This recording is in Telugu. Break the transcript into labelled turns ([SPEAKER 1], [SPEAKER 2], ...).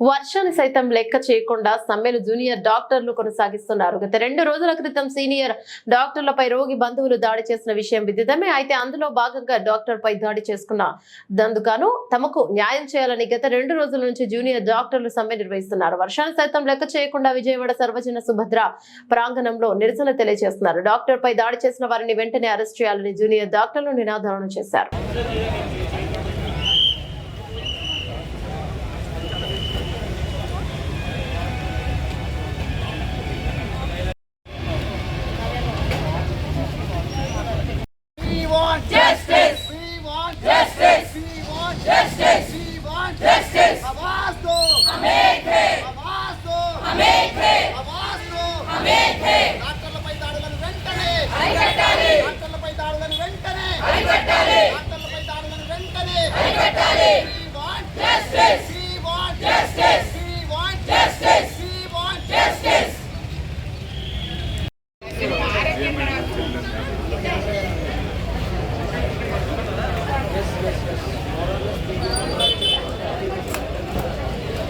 [SPEAKER 1] వర్షాన్ని సైతం లెక్క చేయకుండా సమ్మెను జూనియర్ డాక్టర్లు కొనసాగిస్తున్నారు. గత రెండు రోజుల క్రితం సీనియర్ డాక్టర్లపై రోగి బంధువులు దాడి చేసిన విషయం విదితమే. అయితే అందులో భాగంగా డాక్టర్ పై దాడి చేసుకున్న దందుగాను తమకు న్యాయం చేయాలని గత రెండు రోజుల నుంచి జూనియర్ డాక్టర్లు సమ్మె నిర్వహిస్తున్నారు. వర్షాన్ని సైతం లెక్క చేయకుండా విజయవాడ సర్వజన సుభద్ర ప్రాంగణంలో నిరసన తెలియజేస్తున్నారు. డాక్టర్ పై దాడి చేసిన వారిని వెంటనే అరెస్ట్ చేయాలని జూనియర్ డాక్టర్లు నినాదాలను చేశారు.